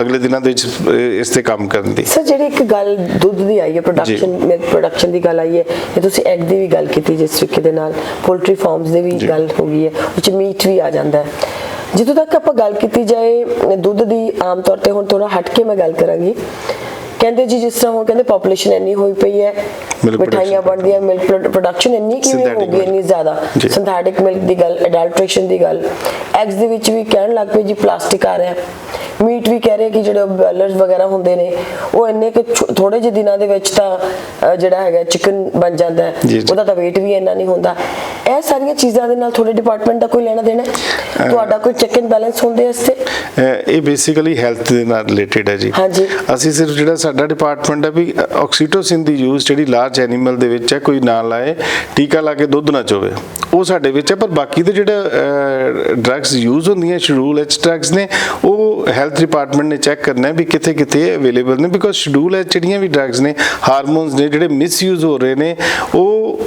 ਅਗਲੇ ਦਿਨਾਂ ਦੇ ਵਿੱਚ ਇਸ ਤੇ ਕੰਮ ਕਰਨ ਦੀ। ਸਰ ਜਿਹੜੀ ਇੱਕ ਗੱਲ ਦੁੱਧ ਦੀ ਆਈ ਹੈ ਪ੍ਰੋਡਕਸ਼ਨ ਮਿਲਕ ਪ੍ਰੋਡਕਸ਼ਨ ਦੀ ਗੱਲ ਆਈ ਹੈ ਤੇ ਤੁਸੀਂ ਐਗ ਦੀ ਵੀ ਗੱਲ ਕੀਤੀ ਜਿਸ ਤਰੀਕੇ ਦੇ ਨਾਲ ਪੋਲਟਰੀ ਫਾਰਮਸ ਦੀ ਵੀ। ਗੱਲ ਹੋ ਗਈ ਹੈ ਉਹ ਚ ਮੀਟ ਵੀ ਆ ਜਾਂਦਾ ਹੈ। ਜਿੱਥੋਂ ਤੱਕ ਆਪਾਂ ਗੱਲ ਕੀਤੀ ਜਾਏ ਦੁੱਧ ਦੀ ਆਮ ਤੌਰ ਤੇ ਹੁਣ ਥੋੜਾ ਹਟ ਕੇ ਮੈਂ ਗੱਲ ਕਰਾਂਗੀ ਕਹਿੰਦੇ ਜੀ ਜਿਸ ਤਰ੍ਹਾਂ ਹੁਣ ਕਹਿੰਦੇ ਪੋਪੂਲੇਸ਼ਨ ਇੰਨੀ ਹੋਈ ਪਈ ਹੈ ਮਿਠਾਈਆਂ। ਬਣਦੀਆਂ ਮਿਲਕ ਪ੍ਰੋਡਕਸ਼ਨ ਇੰਨੀ ਕਿਵੇਂ ਹੋ ਗਈ। ਇੰਨੀ ਜ਼ਿਆਦਾ। ਸਿੰਥੈਟਿਕ ਮਿਲਕ ਦੀ ਗੱਲ ਅਡਲਟ੍ਰੇਸ਼ਨ ਦੀ ਗੱਲ ਐਗਸ ਦੇ ਵਿੱਚ ਵੀ ਕਹਿਣ ਲੱਗ ਪਏ ਜੀ ਪਲਾਸਟਿਕ ਆ ਰਿਹਾ ਮੀਟ ਵੀ ਕਹਿ ਰਹੇ ਕਿ ਜਿਹੜੇ ਬੈਲਰਸ ਵਗੈਰਾ ਹੁੰਦੇ ਨੇ ਉਹ ਇੰਨੇ ਕਿ ਥੋੜੇ ਜਿਹੇ ਦਿਨਾਂ ਦੇ ਵਿੱਚ ਤਾਂ ਜਿਹੜਾ ਹੈਗਾ ਚਿਕਨ ਬਣ ਜਾਂਦਾ। ਉਹਦਾ ਤਾਂ weight ਵੀ ਇੰਨਾ ਨਹੀਂ ਹੁੰਦਾ ਇਹ ਸਾਰੀਆਂ ਚੀਜ਼ਾਂ ਦੇ ਨਾਲ ਤੁਹਾਡੇ ਡਿਪਾਰਟਮੈਂਟ ਦਾ ਕੋਈ ਲੈਣਾ ਦੇਣਾ ਹੈ? ਤੁਹਾਡਾ ਕੋਈ ਚੈੱਕ ਐਂਡ ਬੈਲੈਂਸ ਹੁੰਦੇ ਇਸ ਤੇ? ਅਹ, ਇਹ ਬੇਸਿਕਲੀ ਹੈਲਥ ਦੇ ਨਾਲ ਰਿਲੇਟਡ ਹੈ ਜੀ। ਹਾਂਜੀ। ਅਸੀਂ ਸਿਰਫ ਜਿਹੜਾ ਸਾਡਾ ਡਿਪਾਰਟਮੈਂਟ ਹੈ ਵੀ ਆਕਸੀਟੋਸਿਨ ਦੀ ਯੂਜ਼ ਜਿਹੜੀ ਲਾਰਜ ਐਨੀਮਲ ਦੇ ਵਿੱਚ ਹੈ ਕੋਈ ਨਾ ਲਾਏ ਟੀਕਾ ਲਾ ਕੇ ਦੁੱਧ ਨਾ ਚੋਵੇ। ਉਹ ਸਾਡੇ ਵਿੱਚ ਹੈ ਪਰ ਬਾਕੀ ਦੇ ਜਿਹੜੇ ਡਰੱਗਸ ਯੂਜ਼ ਹੁੰਦੀਆਂ ਸ਼ਡਿਊਲ ਐਚ ਡਰੱਗਸ ਨੇ ਉਹ ਹੈਲਥ ਡਿਪਾਰਟਮੈਂਟ ਨੇ ਚੈੱਕ ਕਰਨਾ ਹੈ ਵੀ ਕਿੱਥੇ ਕਿੱਥੇ ਅਵੇਲੇਬਲ ਨੇ ਬਿਕੋਜ਼ ਸ਼ਡਿਊਲ ਐਚ ਜਿਹੜੀਆਂ ਵੀ ਡਰੱਗਸ ਨੇ ਹਾਰਮੋਨਸ ਨੇ ਜਿਹੜੇ ਮਿਸਯੂਜ਼ ਹੋ ਰਹੇ ਨੇ ਉਹ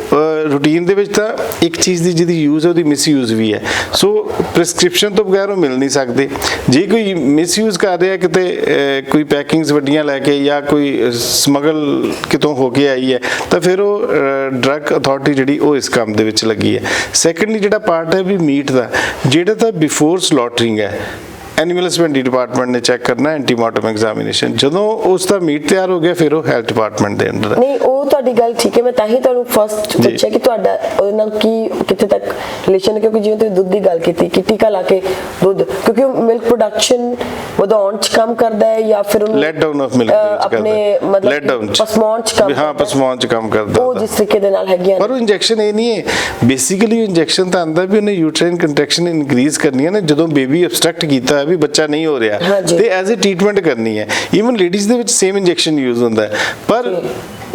ਰੂਟੀਨ ਦੇ ਵਿੱਚ ਤਾਂ ਇੱਕ ਚੀਜ਼ ਦੀ ਜਿਹਦੀ ਯੂਜ਼ ਹੈ, ਉਹਦੀ ਮਿਸਯੂਜ਼ ਵੀ ਹੈ। ਸੋ ਪ੍ਰੈਸਕ੍ਰਿਪਸ਼ਨ ਤੋਂ ਬਗੈਰ ਉਹ ਮਿਲ ਨਹੀਂ ਸਕਦੇ। ਜੇ ਕੋਈ ਮਿਸਯੂਜ਼ ਕਰ ਰਿਹਾ ਕਿਤੇ ਕੋਈ ਪੈਕਿੰਗਸ ਵੱਡੀਆਂ ਲੈ ਕੇ ਜਾਂ ਕੋਈ ਸਮਗਲ ਕਿਤੋਂ ਹੋ ਕੇ ਆਈ ਹੈ, ਤਾਂ ਫਿਰ ਉਹ ਡਰੱਗ ਅਥਾਰਟੀ ਜਿਹੜੀ, ਉਹ ਇਸ ਕੰਮ ਦੇ ਵਿੱਚ ਲੱਗੀ ਹੈ। ਸੈਕੰਡਲੀ ਜਿਹੜਾ ਪਾਰਟ ਹੈ ਵੀ ਮੀਟ ਦਾ, ਜਿਹੜਾ ਤਾਂ ਬਿਫੋਰ ਸਲੋਟਰਿੰਗ ਹੈ ਐਨੀਮਲ ਹਸਬੈਂਡਰੀ ਡਿਪਾਰਟਮੈਂਟ ਨੇ ਚੈੱਕ ਕਰਨਾ ਐਂਟੀਮਾਰਟਮ ਐਗਜ਼ਾਮੀਨੇਸ਼ਨ ਜਦੋਂ ਉਸ ਦਾ ਮੀਟ ਤਿਆਰ ਹੋ ਗਿਆ ਫਿਰ ਉਹ ਹੈਲਥ ਡਿਪਾਰਟਮੈਂਟ ਦੇ ਅੰਡਰ ਨਹੀਂ ਉਹ ਤੁਹਾਡੀ ਗੱਲ ਠੀਕ ਹੈ ਮੈਂ ਤਾਂ ਹੀ ਤੁਹਾਨੂੰ ਫਸਟ। ਪੁੱਛਿਆ ਕਿ ਤੁਹਾਡਾ ਉਹਦੇ ਨਾਲ ਕੀ ਕਿੱਥੇ ਤੱਕ ਰਿਲੇਸ਼ਨ ਹੈ ਕਿਉਂਕਿ ਜਿਵੇਂ ਤੁਸੀਂ ਦੁੱਧ ਦੀ ਗੱਲ ਕੀਤੀ ਕਿ ਟੀਕਾ ਲਾ ਕੇ ਦੁੱਧ ਕਿਉਂਕਿ ਮਿਲਕ ਪ੍ਰੋਡਕਸ਼ਨ ਵਧਾਉਣ ਚ ਕੰਮ ਕਰਦਾ ਹੈ ਜਾਂ ਫਿਰ ਉਹਨੂੰ ਲੈਟ ਡਾਊਨ ਆਫ ਮਿਲਕ ਆਪਣੇ ਮਤਲਬ ਲੈਟ ਡਾਊਨ ਪਸਮਾਉਣ ਚ ਕੰਮ ਹਾਂ ਕਰਦਾ ਹੈ। ਪਸਮਾਉਣ ਚ ਕੰਮ ਕਰਦਾ ਉਹ। ਜਿਸ ਤਰੀਕੇ ਦੇ ਨਾਲ ਹੈਗੀਆਂ। ਪਰ ਉਹ ਇੰਜੈਕਸ਼ਨ ਇਹ ਨਹੀਂ ਹੈ ਬੇਸਿਕਲੀ ਇੰਜੈਕਸ਼ਨ ਤਾਂ ਆਂਦਾ ਵੀ ਉਹਨੇ ਯੂਟਰਾਈਨ ਕੰਟਰੈਕਸ਼ਨ ਇਨਕਰੀਜ਼ ਕਰਨੀ ਹੈ ਨਾ ਜਦੋਂ ਬੇਬੀ ਅਬਸਟ੍ਰਕਟ ਕੀਤਾ ਹੈ ਵੀ ਬੱਚਾ ਨਹੀਂ ਹੋ ਰਿਹਾ। ਤੇ ਐਜ਼ ਅ ਟ੍ਰੀਟਮੈਂਟ ਕਰਨੀ ਹੈ। ਈਵਨ ਲੇਡੀਜ਼ ਦੇ ਵਿੱਚ ਸੇਮ ਇੰਜੈਕਸ਼ਨ ਯੂਜ਼ ਹੁੰਦਾ ਹੈ। ਪਰ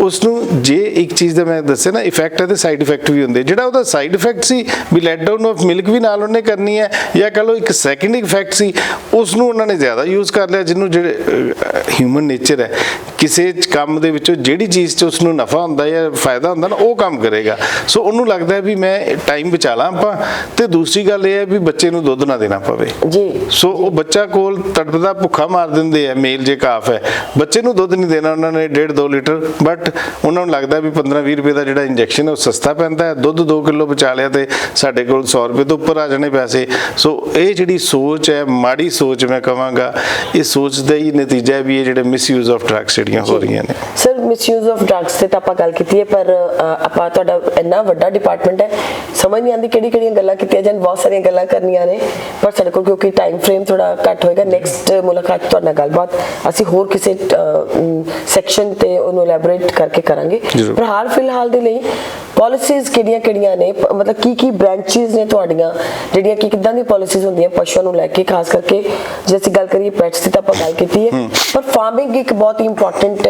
ਉਸ ਨੂੰ ਜੇ ਇੱਕ ਚੀਜ਼ ਦਾ ਮੈਂ ਦੱਸਿਆ ਨਾ ਇਫੈਕਟ ਹੈ ਤੇ ਸਾਈਡ ਇਫੈਕਟ ਵੀ ਹੁੰਦੇ। ਜਿਹੜਾ ਉਹਦਾ ਸਾਈਡ ਇਫੈਕਟ ਸੀ ਵੀ ਲੈਟ ਡਾਊਨ ਆਫ ਮਿਲਕ ਵੀ ਨਾਲ ਉਹਨੇ ਕਰਨੀ ਹੈ ਜਾਂ ਕਹ ਲਓ ਇੱਕ ਸੈਕੰਡ ਇਫੈਕਟ ਸੀ ਉਸ ਨੂੰ ਉਹਨਾਂ ਨੇ ਜ਼ਿਆਦਾ ਯੂਜ਼ ਕਰ ਲਿਆ ਜਿਹਨੂੰ ਜਿਹੜੇ ਹਿਊਮਨ ਨੇਚਰ ਹੈ। ਕਿਸੇ ਕੰਮ ਦੇ ਵਿੱਚੋਂ ਜਿਹੜੀ ਚੀਜ਼ 'ਚ ਉਸ ਨੂੰ ਨਫਾ ਹੁੰਦਾ ਜਾਂ ਫਾਇਦਾ ਹੁੰਦਾ ਨਾ ਉਹ ਕੰਮ ਕਰੇਗਾ। ਸੋ ਉਹਨੂੰ ਲੱਗਦਾ ਹੈ ਵੀ ਮੈਂ ਟਾਈਮ ਬਚਾ ਲਾਂ ਆਪਾਂ। ਤੇ ਦੂਸਰੀ ਗੱਲ ਇਹ ਹੈ ਵੀ ਬੱਚੇ ਨੂੰ ਦੁੱਧ ਨਾ ਦੇਣਾ ਪਵੇ। ਜੀ। ਸੋ ਉਹ ਬੱਚਾ ਕੋਲ ਤੜਪਦਾ ਭੁੱਖਾ ਮਾਰ ਦਿੰਦੇ ਆ ਮੇਲ ਜੇ ਕਾਫ ਹੈ। ਬੱਚੇ ਨੂੰ ਦੁੱਧ ਨਹੀਂ ਦੇਣਾ ਉਹਨਾਂ ਨੇ 1.5 2 ਲੀਟਰ ਬਟ ਉਹਨਾਂ ਨੂੰ ਲੱਗਦਾ ਵੀ 15 20 ਰੁਪਏ ਦਾ ਜਿਹੜਾ ਇੰਜੈਕਸ਼ਨ ਹੈ ਉਹ ਸਸਤਾ ਪੈਂਦਾ ਹੈ। ਦੁੱਧ 2 ਕਿਲੋ ਬਚਾ ਲਿਆ ਤੇ ਸਾਡੇ ਕੋਲ 100 ਰੁਪਏ ਤੋਂ ਉੱਪਰ ਆ ਜਾਣੇ ਪੈਸੇ। ਸੋ ਇਹ ਜਿਹੜੀ ਸੋਚ ਹੈ ਮਾੜੀ ਸੋਚ ਮੈਂ ਕਹਾਂਗਾ ਇਹ ਸੋਚ ਦਾ ਹੀ ਨਤੀਜਾ ਹੈ ਵੀ ਇਹ ਜਿਹੜੇ ਮਿਸਯੂਜ਼ ਆਫ ਡਰੱਗਸ ਜਿਹੜੀਆਂ ਹੋ ਰਹੀਆਂ ਨੇ। ਸਰ ਮਿਸਯੂਜ਼ ਆਫ ਡਰੱਗਸ ਤੇ ਤਾਂ ਆਪਾਂ ਗੱਲ ਕੀਤੀ ਹੈ ਪਰ ਆਪਾਂ ਤੁਹਾਡਾ ਇੰਨਾ ਵੱਡਾ ਡਿਪਾਰਟਮੈਂਟ ਹੈ ਸਮਝ ਨਹੀਂ ਆਉਂਦੀ ਕਿਹੜੀ ਕਿਹੜੀਆਂ ਗੱਲਾਂ ਕੀਤੀਆਂ ਜਾਣ ਬਹੁਤ ਸਾਰੀਆਂ ਗੱਲਾਂ ਕਰਨੀਆਂ ਨੇ ਪਰ ਸਾਡੇ ਕੋਲ ਕਿਉਂਕਿ ਟਾਈਮ ਫਰੇਮ ਥੋੜਾ ਘੱਟ ਹੋਏਗਾ ਨੈਕਸਟ ਮੁਲਾਕਾਤ ਤੁਹਾਡੇ ਨਾਲ ਗੱਲਬਾਤ ਅਸੀਂ ਹੋਰ ਕਿਸੇ ਸੈਕਸ਼ਨ ਤੇ ਉਹਨੂੰ ਐਲੈਬੋਰੇਟ ਕਰਕੇ ਕਰਾਂਗੇ। ਪਰ ਹਾਲ ਫਿਲਹਾਲ ਦੇ ਲਈ ਪਾਲਿਸੀਜ਼ ਕਿਹੜੀਆਂ ਕਿਹੜੀਆਂ ਨੇ? ਮਤਲਬ ਕੀ ਕੀ ਬ੍ਰਾਂਚੇਸ ਨੇ ਤੁਹਾਡੀਆਂ? ਜਿਹੜੀਆਂ ਕਿ ਕਿੱਦਾਂ ਦੀ ਪਾਲਿਸੀਜ਼ ਹੁੰਦੀਆਂ ਪਸ਼ੂਆਂ ਨੂੰ ਲੈ ਕੇ ਖਾਸ ਕਰਕੇ ਜੇ ਅਸੀਂ ਗੱਲ ਕਰੀਏ ਪੈਟਸ ਦੀ ਤਾਂ ਆਪਾਂ ਗੱਲ ਕੀਤੀ ਹੈ। ਪਰ ਫਾਰਮਿੰਗ ਇੱਕ ਬਹੁਤ ਹੀ ਇੰਪੋਰਟੈਂਟ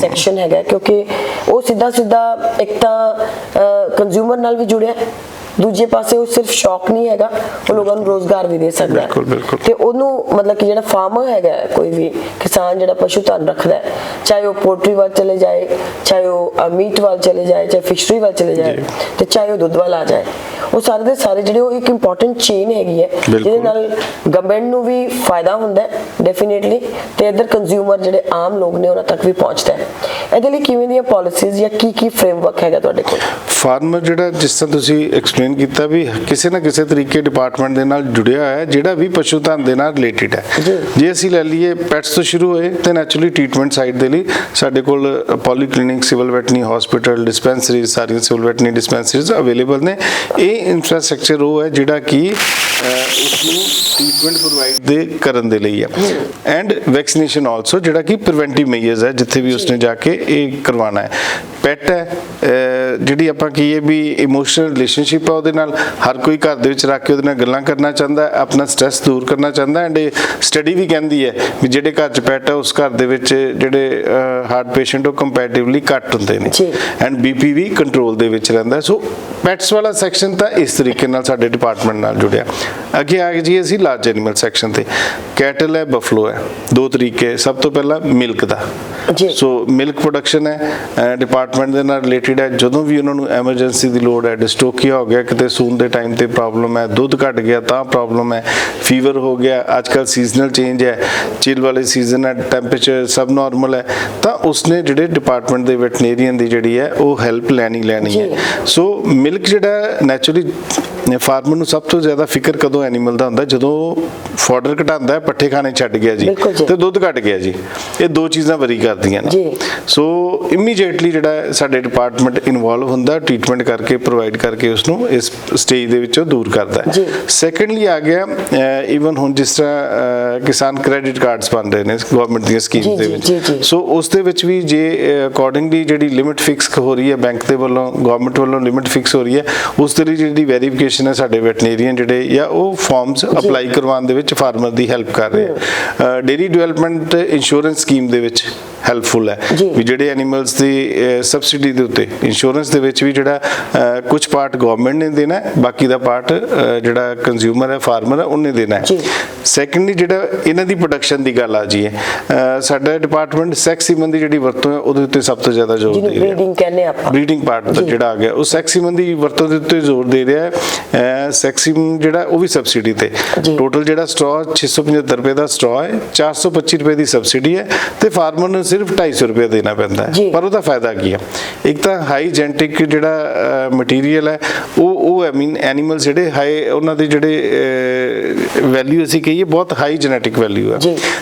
ਸੈਕਸ਼ਨ ਹੈਗਾ ਕਿਉਂਕਿ ਉਹ ਸਿੱਧਾ ਸਿੱਧਾ ਇੱਕ ਤਾਂ ਕੰਜ਼ਿਊਮਰ ਨਾਲ ਵੀ ਜੁੜਿਆ। ਹੈ, ਦੂਜੇ ਪਾਸੇ ਉਹ ਸਿਰਫ ਸ਼ੌਕ ਨਹੀਂ ਹੈਗਾ ਉਹ ਲੋਕਾਂ ਨੂੰ ਰੋਜ਼ਗਾਰ ਵੀ ਦੇ ਸਕਦਾ। ਹੈ। ਤੇ ਉਹਨੂੰ ਮਤਲਬ ਕਿ ਜਿਹੜਾ ਫਾਰਮਰ ਹੈਗਾ ਕੋਈ ਵੀ ਕਿਸਾਨ ਜਿਹੜਾ ਪਸ਼ੂ ਧਨ ਰੱਖਦਾ ਹੈ, ਚਾਹੇ ਉਹ ਪੋਲਟਰੀ ਵੱਲ ਚਲੇ ਜਾਏ ਚਾਹੇ ਉਹ ਮੀਟ ਵੱਲ ਚਲੇ ਜਾਏ ਚਾਹੇ ਫਿਸ਼ਰੀ ਵੱਲ ਚਲੇ ਜਾਏ। ਤੇ ਚਾਹੇ ਉਹ ਦੁੱਧ ਵੱਲ ਆ ਜਾਏ ਉਹ ਸਾਰੇ ਦੇ ਸਾਰੇ ਜਿਹੜੇ ਉਹ ਇੱਕ ਇੰਪੋਰਟੈਂਟ ਚੇਨ ਹੈਗੀ ਹੈ। ਜਿਹਦੇ ਨਾਲ ਗਵਰਨਮੈਂਟ ਨੂੰ ਵੀ ਫਾਇਦਾ ਹੁੰਦਾ ਹੈ ਡੈਫੀਨਿਟਲੀ ਤੇ ਇਧਰ ਕੰਜ਼ਿਊਮਰ ਜਿਹੜੇ ਆਮ ਲੋਕ ਨੇ ਉਹਨਾਂ ਤੱਕ ਵੀ ਪਹੁੰਚਦਾ ਹੈ। ਇਹਦੇ ਲਈ ਕਿਵੇਂ ਦੀਆਂ ਪਾਲਿਸੀਜ਼ ਜਾਂ ਕੀ ਕੀ ਫਰੇਮਵਰਕ ਹੈਗਾ ਤੁਹਾਡੇ ਕੋਲ? ਫਾਰਮਰ ਜਿਹੜਾ ਜਿਸ ਤਰ੍ਹਾਂ ਤੁਸੀਂ ਐਕਸਪਲੇਨ ਕੀਤਾ ਵੀ ਕਿਸੇ ਨਾ ਕਿਸੇ ਤਰੀਕੇ ਡਿਪਾਰਟਮੈਂਟ ਦੇ ਨਾਲ ਜੁੜਿਆ ਹੋਇਆ ਹੈ ਜਿਹੜਾ ਵੀ ਪਸ਼ੂ ਧਨ ਦੇ ਨਾਲ ਰਿਲੇਟਡ ਹੈ। ਜੀ। ਅਸੀਂ ਲੈ ਲਈਏ ਪੈਟਸ ਤੋਂ ਸ਼ੁਰੂ ਹੋਏ ਤੇ ਨੈਚੁਰਲੀ ਟ੍ਰੀਟਮੈਂਟ ਸਾਈਡ ਦੇ ਲਈ ਸਾਡੇ ਕੋਲ poly clinic civil veterinary hospital dispensary ਸਾਰੀਆਂ ਸਿਵਲ ਵੈਟਨੀ ਡਿਸਪੈਂਸਰੀਜ਼ ਅਵੇਲੇਬਲ ਨੇ। ਇਹ ਇਨਫਰਾਸਟ੍ਰਕਚਰ ਉਹ ਹੈ ਜਿਹੜਾ ਕਿ ਉਸ ਨੂੰ ਟ੍ਰੀਟਮੈਂਟ ਪ੍ਰੋਵਾਈਡ ਦੇ ਕਰਨ ਦੇ ਲਈ ਹੈ ਐਂਡ ਵੈਕਸੀਨੇਸ਼ਨ ਆਲਸੋ ਜਿਹੜਾ ਕਿ ਪ੍ਰੀਵੈਂਟਿਵ ਮੇਜਰਸ ਹੈ ਜਿੱਥੇ ਵੀ ਉਸਨੇ ਜਾ ਕੇ ਇਹ ਕਰਵਾਉਣਾ ਹੈ। ਪੈਟ ਹੈ ਜਿਹੜੀ ਆਪਾਂ ਕਹੀਏ ਵੀ ਇਮੋਸ਼ਨਲ ਰਿਲੇਸ਼ਨਸ਼ਿਪ ਹੈ ਉਹਦੇ ਨਾਲ ਹਰ ਕੋਈ ਘਰ ਦੇ ਵਿੱਚ ਰੱਖ ਕੇ ਉਹਦੇ ਨਾਲ ਗੱਲਾਂ ਕਰਨਾ ਚਾਹੁੰਦਾ ਹੈ ਆਪਣਾ ਸਟ੍ਰੈਸ ਦੂਰ ਕਰਨਾ ਚਾਹੁੰਦਾ ਐਂਡ ਸਟੱਡੀ ਵੀ ਕਹਿੰਦੀ ਹੈ ਵੀ ਜਿਹੜੇ ਘਰ 'ਚ ਪੈਟ ਹੈ ਉਸ ਘਰ ਦੇ ਵਿੱਚ ਜਿਹੜੇ ਹਾਰਟ ਪੇਸ਼ੈਂਟ ਉਹ ਕੰਪੈਰੀਟਿਵਲੀ ਘੱਟ ਹੁੰਦੇ ਨੇ। ਐਂਡ ਬੀਪੀ ਵੀ ਕੰਟਰੋਲ ਦੇ ਵਿੱਚ ਰਹਿੰਦਾ ਸੋ ਪੈਟਸ ਵਾਲਾ ਸੈਕਸ਼ਨ ਤਾਂ ਇਸ ਤਰੀਕੇ ਨਾਲ ਸਾਡੇ ਡਿਪਾਰਟਮੈਂਟ ਨਾਲ ਜੁੜਿਆ। ਅੱਗੇ ਆ ਗਏ ਜੀ ਅਸੀਂ ਲਾਰਜ ਐਨੀਮਲ ਸੈਕਸ਼ਨ ਤੇ ਕੈਟਲ ਹੈ ਬਫਲੋ ਹੈ ਦੋ ਤਰੀਕੇ ਸਭ ਤੋਂ ਪਹਿਲਾਂ ਮਿਲਕ ਦਾ ਜੀ। ਸੋ ਮਿਲਕ ਪ੍ਰੋਡਕਸ਼ਨ ਹੈ ਡਿਪਾਰਟਮੈਂਟ ਦੇ ਨਾਲ ਰਿਲੇਟਡ ਹੈ ਜਦੋਂ ਵੀ ਉਹਨਾਂ ਨੂੰ ਐਮਰਜੈਂਸੀ ਦੀ ਲੋੜ ਹੈ ਡਿਸਟੋਕੀਆ ਹੋ ਗਿਆ ਕਿਤੇ ਸੂਨ ਦੇ ਟਾਈਮ ਤੇ ਪ੍ਰੋਬਲਮ ਹੈ ਦੁੱਧ ਘਟ ਗਿਆ ਤਾਂ ਪ੍ਰੋਬਲਮ ਹੈ ਫੀਵਰ ਹੋ ਗਿਆ ਅੱਜ ਕੱਲ ਸੀਜ਼ਨਲ ਚੇਂਜ ਹੈ ਚਿਲ ਵਾਲੇ ਸੀਜ਼ਨ ਹੈ ਟੈਂਪਰੇਚਰ ਸਬ ਨਾਰਮਲ ਹੈ ਤਾਂ ਉਸਨੇ ਜਿਹੜੇ ਡਿਪਾਰਟਮੈਂਟ ਦੇ ਵੈਟਨੇਰੀਅਨ ਦੀ ਜਿਹੜੀ ਹੈ ਉਹ ਹੈਲਪ ਲੈਣੀ ਲੈਣੀ ਹੈ। ਸੋ ਮਿਲਕ ਜਿਹੜਾ ਨੈਚੁਰਲੀ ਫਾਰਮਰ ਨੂੰ ਸਭ ਤੋਂ ਜ਼ਿਆਦਾ ਫਿਕਰ ਕਦੋਂ ਐਨੀਮਲ ਦਾ ਹੁੰਦਾ ਜਦੋਂ ਫਾਡਰ ਘਟਾਉਂਦਾ ਹੈ ਪੱਠੇ ਖਾਣੇ ਛੱਡ ਗਿਆ ਜੀ। ਤੇ ਦੁੱਧ ਘਟ ਗਿਆ ਜੀ ਇਹ ਦੋ ਚੀਜ਼ਾਂ ਵਰੀ ਕਰਦੀਆਂ ਨੇ। ਸੋ ਇਮੀਡੀਏਟਲੀ ਜਿਹੜਾ ਸਾਡੇ ਡਿਪਾਰਟਮੈਂਟ ਇਨਵੋਲਵ ਹੁੰਦਾ ਟ੍ਰੀਟਮੈਂਟ ਕਰਕੇ ਪ੍ਰੋਵਾਈਡ ਕਰਕੇ ਉਸ ਨੂੰ ਇਸ ਸਟੇਜ ਦੇ ਵਿੱਚੋਂ ਦੂਰ ਕਰਦਾ। ਹੈ ਸੈਕੰਡਲੀ ਆ ਗਿਆ ਇਵਨ ਹੁਣ ਜਿਸ ਤਰ੍ਹਾਂ ਕਿਸਾਨ ਕ੍ਰੈਡਿਟ ਕਾਰਡਸ ਬਣ ਰਹੇ ਨੇ ਗਵਰਨਮੈਂਟ ਦੀਆਂ ਸਕੀਮਸ ਦੇ ਵਿੱਚ। ਸੋ ਉਸ ਦੇ ਵਿੱਚ ਵੀ ਜੇ ਅਕੋਰਡਿੰਗਲੀ ਜਿਹੜੀ ਲਿਮਿਟ ਫਿਕਸ ਹੋ ਰਹੀ ਹੈ ਬੈਂਕ ਦੇ ਵੱਲੋਂ ਗਵਰਨਮੈਂਟ ਵੱਲੋਂ ਲਿਮਿਟ ਫਿਕਸ ਹੋ ਰਹੀ ਹੈ ਉਸ ਦੇ ਲਈ ਜਿਹੜੀ ਵੈਰੀਫਿਕੇਸ਼ਨ ਹੈ ਸਾਡੇ ਵੈਟਨੇਰੀਅਨ ਜਿਹੜੇ ਜਾਂ ਉਹ ਫਾਰਮਸ ਅਪਲਾਈ ਕਰਵਾਉਣ ਦੇ ਵਿੱਚ ਫਾਰਮਰ ਦੀ ਹੈਲਪ ਕਰ ਰਹੇ ਆ। ਡੇਰੀ ਡਿਵੈਲਪਮੈਂਟ ਇੰਸ਼ੋਰੈਂਸ ਸਕੀਮ ਦੇ ਵਿੱਚ। ਹੈਲਪਫੁਲ ਹੈ। ਵੀ ਜਿਹੜੇ ਐਨੀਮਲਸ ਦੀ ਸਬਸਿਡੀ ਦੇ ਉੱਤੇ ਇੰਸ਼ੋਰੈਂਸ ਦੇ ਵਿੱਚ ਵੀ ਜਿਹੜਾ ਕੁਝ ਪਾਰਟ ਗਵਰਨਮੈਂਟ ਨੇ ਦੇਣਾ ਹੈ ਬਾਕੀ ਦਾ ਪਾਰਟ ਜਿਹੜਾ ਕੰਜ਼ਿਊਮਰ ਹੈ ਫਾਰਮਰ ਹੈ ਉਹਨੇ ਦੇਣਾ ਹੈ ਜੀ। ਸੈਕੰਡਲੀ ਜਿਹੜਾ ਇਹਨਾਂ ਦੀ ਪ੍ਰੋਡਕਸ਼ਨ ਦੀ ਗੱਲ ਆ ਜੀ ਹੈ ਸਾਡਾ ਡਿਪਾਰਟਮੈਂਟ ਸੈਕਸ ਸੀਮਨ ਦੀ ਜਿਹੜੀ ਵਰਤੋਂ ਹੈ ਉਹਦੇ ਉੱਤੇ ਸਭ ਤੋਂ ਜ਼ਿਆਦਾ ਜ਼ੋਰ ਦੇ ਰਿਹਾ ਬਰੀਡਿੰਗ ਕਹਿੰਦੇ ਆਪਾਂ ਬਰੀਡਿੰਗ ਪਾਰਟ ਦਾ। ਜਿਹੜਾ ਆ ਗਿਆ ਉਹ ਸੈਕਸੀਮਨ ਦੀ ਵਰਤੋਂ ਦੇ ਉੱਤੇ ਜ਼ੋਰ ਦੇ ਰਿਹਾ ਹੈ ਸੈਕਸੀਮ ਜਿਹੜਾ ਉਹ ਵੀ ਸਬਸਿਡੀ ਤੇ। ਟੋਟਲ ਜਿਹੜਾ ਸਟ੍ਰॉ 675 ਰੁਪਏ ਦਾ ਸਟ੍ਰॉ ਹੈ 425 ਰੁਪਏ ਦੀ ਸਬਸਿਡੀ ਹੈ ਤੇ ਫਾਰਮਰ ਨੂੰ ਸਿਰਫ 250 ਰੁਪਏ ਦੇਣਾ ਪੈਂਦਾ। ਹੈ। ਪਰ ਉਹਦਾ ਫਾਇਦਾ ਕੀ ਹੈ? ਇੱਕ ਤਾਂ ਹਾਈ ਜੈਨੇਟਿਕ ਜਿਹੜਾ ਮਟੀਰੀਅਲ ਹੈ ਉਹ ਉਹ ਆਈ ਮੀਨ ਐਨੀਮਲ ਜਿਹੜੇ ਹਾਈ ਉਹਨਾਂ ਦੇ ਜਿਹੜੇ ਵੈਲਿਊ ਅਸੀਂ ਕਹੀਏ ਬਹੁਤ ਹਾਈ ਜੈਨੇਟਿਕ ਵੈਲਿਊ ਹੈ।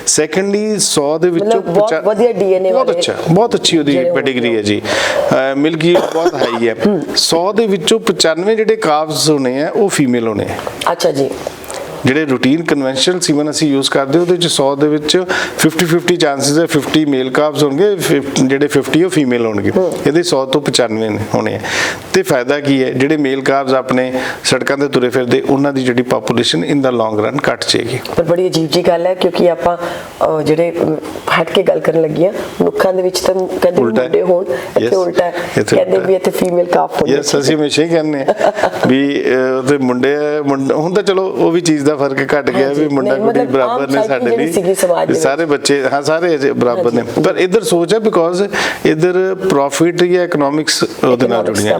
ਸੈਕੰਡਲੀ 100 ਦੇ ਵਿੱਚੋਂ ਬਹੁਤ ਵਧੀਆ DNA ਬਹੁਤ ਅੱਛਾ ਬਹੁਤ ਅੱਛੀ ਉਹਦੀ ਪੈਡੀਗਰੀ ਹੈ ਜੀ। ਮਿਲਕ ਬਹੁਤ ਹਾਈ ਹੈ। 100 ਦੇ ਵਿੱਚੋਂ 95 ਜਿਹੜੇ ਕਾਵਸ ਹੋਣੇ ਆ ਉਹ ਫੀਮੇਲ ਹੋਣੇ ਆ ਅੱਛਾ ਜੀ। ਜਿਹੜੇ ਰੂਟੀਨ ਕਨਵੈਨਸ਼ਨਲ ਸੀਮਨ ਅਸੀਂ ਯੂਜ਼ ਕਰਦੇ ਉਹਦੇ ਵਿੱਚ 100 ਦੇ ਵਿੱਚ 50 50 ਚਾਂਸਸ ਹੈ 50 ਮੇਲ ਕਾਵਸ ਹੋਣਗੇ 50 ਜਿਹੜੇ 50 ਉਹ ਫੀਮੇਲ ਹੋਣਗੇ। ਇਹਦੇ 100 ਤੋਂ 95 ਨੇ ਹੋਣੇ ਆ। ਤੇ ਫਾਇਦਾ ਕੀ ਹੈ ਜਿਹੜੇ ਮੇਲ ਕਾਵਸ ਆਪਣੇ ਸੜਕਾਂ ਤੇ ਤੁਰੇ ਫਿਰਦੇ ਉਹਨਾਂ ਦੀ ਜਿਹੜੀ ਪਾਪੂਲੇਸ਼ਨ ਇਨ ਦਾ ਲੌਂਗ ਰਨ ਘਟ ਜਾਏਗੀ। ਪਰ ਬੜੀ ਅਜੀਬ ਜੀ ਗੱਲ ਹੈ ਕਿਉਂਕਿ ਆਪਾਂ ਜਿਹੜੇ ਹਟ ਕੇ ਗੱਲ ਕਰਨ ਲੱਗੀਆਂ ਮਨੁੱਖਾਂ ਦੇ ਵਿੱਚ ਤਾਂ ਹੈ। ਮੁੰਡੇ ਹੋਣ ਇੱਥੇ ਉਲਟਾ ਕਹਿੰਦੇ ਵੀ ਇੱਥੇ ਫੀਮੇਲ ਕਾਫ ਹੋਣੀ ਯੈਸ ਅਸੀਂ ਹਮੇਸ਼ਾ ਹੀ ਕਹਿੰਦੇ ਆ ਵੀ ਉਹਦੇ ਮੁੰਡੇ ਮੁੰਡ- ਹੁਣ ਤਾਂ ਚਲੋ ਉਹ ਵੀ ਚੀਜ਼ ਦਾ ਫ਼ਰਕ ਘਟ ਗਿਆ ਵੀ ਮੁੰਡਾ ਕੁੜੀ ਬਰਾਬਰ ਨੇ ਸਾਡੀ ਲਈ। ਸਾਰੇ ਬੱਚੇ ਹਾਂ ਸਾਰੇ ਬਰਾਬਰ ਨੇ। ਪਰ ਇਧਰ ਸੋਚ ਹੈ ਬਿਕੋਜ਼ ਇਧਰ ਪ੍ਰੋਫਿਟ ਜਾਂ ਇਕਨੋਮਿਕਸ ਉਹਦੇ ਨਾਲ ਜੁੜੀਆਂ।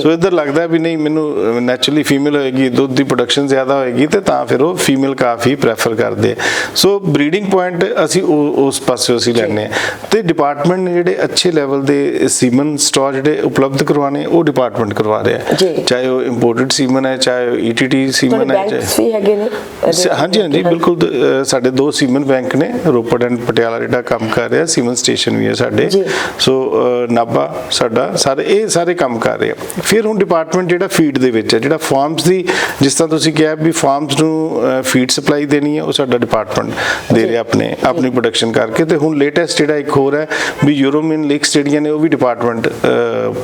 ਸੋ ਇਧਰ ਲੱਗਦਾ ਵੀ ਨਹੀਂ ਮੈਨੂੰ ਨੈਚੁਰਲੀ ਫੀਮੇਲ ਹੋਏਗੀ ਦੁੱਧ ਦੀ ਪ੍ਰੋਡਕਸ਼ਨ ਜ਼ਿਆਦਾ ਹੋਏਗੀ ਤੇ ਤਾਂ ਫਿਰ ਉਹ ਫੀਮੇਲ ਕਾਫੀ ਪ੍ਰੈਫਰ ਕਰਦੇ ਸੋ ਬਰੀਡਿੰਗ ਪੁਆਇੰਟ ਅਸੀਂ ਉਸ ਪਾਸੇ ਅਸੀਂ ਲੈਣੇ ਆ। ਤੇ ਡਿਪਾਰਟਮੈਂਟ ਨੇ ਜਿਹੜੇ ਅੱਛੇ ਲੈਵਲ ਦੇ ਸੀਮਨ ਸਟੋਰ ਜਿਹੜੇ ਉਪਲਬਧ ਕਰਵਾਣੇ ਉਹ ਡਿਪਾਰਟਮੈਂਟ ਕਰਵਾ ਰਿਹਾ ਚਾਹੇ ਉਹ ਇੰਪੋਰਟਡ ਸੀਮਨ ਹੈ ਚਾਹੇ ਈਟੀਟੀ ਸੀਮਨ ਹੈ ਚਾਹੇ ਹੈਗੇ ਨੇ? ਹਾਂਜੀ ਹਾਂਜੀ ਬਿਲਕੁਲ ਸਾਡੇ ਦੋ ਸੀਮਨ ਬੈਂਕ ਨੇ ਰੋਪੜ ਐਂਡ ਪਟਿਆਲਾ ਜਿਹੜਾ ਕੰਮ ਕਰ ਰਿਹਾ ਸੀਮਨ ਸਟੇਸ਼ਨ ਵੀ ਹੈ ਸਾਡੇ। ਸੋ ਨਾਭਾ ਸਾਡਾ ਸਾਰੇ ਇਹ ਸਾਰੇ ਕੰਮ ਕਰ ਰਹੇ ਆ। ਫਿਰ ਹੁਣ ਡਿਪਾਰਟਮੈਂਟ ਜਿਹੜਾ ਫੀਡ ਦੇ ਵਿੱਚ ਹੈ ਜਿਹੜਾ ਫਾਰਮਸ ਦੀ ਜਿਸ ਤਰ੍ਹਾਂ ਤੁਸੀਂ ਕਿਹਾ ਵੀ ਫਾਰਮਸ ਨੂੰ ਫੀਡ ਸਪਲਾਈ ਦੇਣੀ ਹੈ ਉਹ ਸਾਡਾ ਡਿਪਾਰਟਮੈਂਟ ਦੇ ਰਿਹਾ ਆਪਣੇ ਆਪਣੀ ਪ੍ਰੋਡਕਸ਼ਨ ਕਰਕੇ। ਤੇ ਹੁਣ ਲੇਟੈਸਟ ਜਿਹੜਾ ਇੱਕ ਹੋਰ ਹੈ ਵੀ ਯੂਰੋਮਿਨ ਲਿਕਸ ਜਿਹੜੀਆਂ ਨੇ ਉਹ ਵੀ ਡਿਪਾਰਟਮੈਂਟ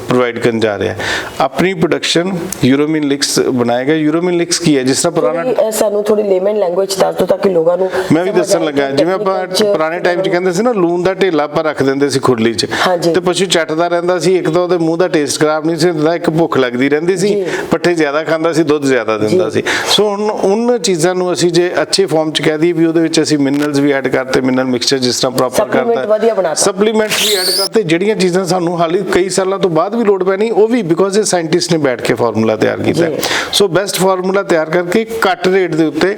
ਪ੍ਰੋਵਾਈਡ ਕਰਨ ਜਾ ਰਿਹਾ ਹੈ। ਆਪਣੀ ਪ੍ਰੋਡਕਸ਼ਨ ਯੂਰੋਮਿਨ ਲਿਕਸ ਬਣਾਏਗਾ ਯੂਰੋਮਿਨ ਲਿਕਸ ਕੀ ਹੈ? ਜਿਸ ਤਰ੍ਹਾਂ ਪੁਰਾਣਾ ਸਾਨੂੰ ਥੋੜੀ ਲੇਮਨ ਲੈਂਗੁਏਜ ਦੱਸ ਦਿਓ ਤਾਂ ਕਿ ਲੋਕਾਂ ਨੂੰ ਮੈਂ ਵੀ ਦੱਸਣ ਲੱਗਾ ਜਿਵੇਂ ਆਪਾਂ ਪੁਰਾਣੇ ਟਾਈਮ 'ਚ ਕਹਿੰਦੇ ਸੀ ਨਾ ਲੂਣ ਦਾ ਢੇਲਾ ਆਪਾਂ ਰੱਖ ਦਿੰਦੇ ਸੀ ਖੁਰਲੀ 'ਚ। ਤੇ ਪਸ਼ੂ ਚੱਟਦਾ ਰਹਿੰਦਾ ਸੀ ਇੱਕ ਤਾਂ ਉਹਦੇ ਮੂੰਹ ਦਾ ਟੇਸਟ ਖਰਾਬ ਨਹੀਂ ਸੀ ਹੁੰਦਾ ਇੱਕ ਭੁੱਖ ਲੱਗਦੀ ਰਹਿੰਦੀ ਸੀ। ਪੱਠੇ ਜ਼ਿਆਦਾ ਖਾਂਦਾ ਸੀ ਦੁੱਧ ਜ਼ਿਆਦਾ ਦਿੰਦਾ। ਸੀ ਸੋ ਹੁਣ ਉਹਨਾਂ ਚੀਜ਼ਾਂ ਨੂੰ ਅਸੀਂ ਜੇ ਅੱਛੇ ਫਾਰਮ 'ਚ ਕਹਿ ਦਈਏ ਵੀ ਉਹਦੇ ਵਿੱਚ ਅਸੀਂ ਮਿਨਰਲਸ ਵੀ ਐਡ ਕਰਤੇ ਮਿਨਰਲ ਮਿਕਸਚਰ ਜਿਸ ਤਰ੍ਹਾਂ ਪ੍ਰੋਪਰ ਕਰਤਾ। ਸਪਲੀਮੈਂਟਸ ਵੀ ਐਡ ਕਰਤੇ ਜਿਹੜੀਆਂ ਚੀਜ਼ਾਂ ਸਾਨੂੰ ਹਾਲੇ ਕਈ ਸਾਲਾਂ ਤੋਂ ਬਾਅਦ ਵੀ ਲੋੜ ਪੈਣੀ ਉਹ ਵੀ ਬਿਕੋਜ਼ ਇਹ ਸਾਇੰਟਿਸਟ ਨੇ ਬੈਠ ਕੇ ਫਾਰਮੂਲਾ ਤਿਆਰ ਕੀਤਾ। ਸੋ ਬੈਸਟ ਫਾਰਮੂਲਾ ਤਿਆਰ ਕਰਕੇ ਘੱਟ ਰੇਟ ਦੇ ਉੱਤੇ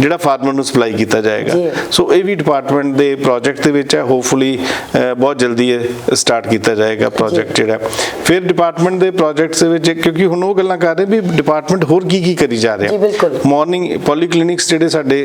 ਜਿਹੜਾ ਫਾਰਮਰ ਨੂੰ ਸਪਲਾਈ ਕੀਤਾ ਜਾਏਗਾ। ਸੋ ਇਹ ਵੀ ਡਿਪਾਰਟਮੈਂਟ ਦੇ ਪ੍ਰੋਜੈਕਟ ਦੇ ਵਿੱਚ ਹੈ। ਹੋਪਫੁਲੀ ਬਹੁਤ ਜਲਦੀ ਇਹ ਸਟਾਰਟ ਕੀਤਾ ਜਾਏਗਾ ਪ੍ਰੋਜੈਕਟ ਜਿਹੜਾ। ਫਿਰ ਡਿਪਾਰਟਮੈਂਟ ਦੇ ਪ੍ਰੋਜੈਕਟਸ ਦੇ ਵਿੱਚ ਕਿਉਂਕਿ ਹੁਣ ਉਹ ਗੱਲਾਂ ਕਰ ਰਹੇ ਵੀ ਡਿਪਾਰਟਮੈਂਟ ਹੋਰ ਕੀ ਕੀ ਕਰੀ ਜਾ ਰਿਹਾ। ਮਾਰਨਿੰਗ ਪੋਲੀਕਲੀਨਿਕਸ ਜਿਹੜੇ ਸਾਡੇ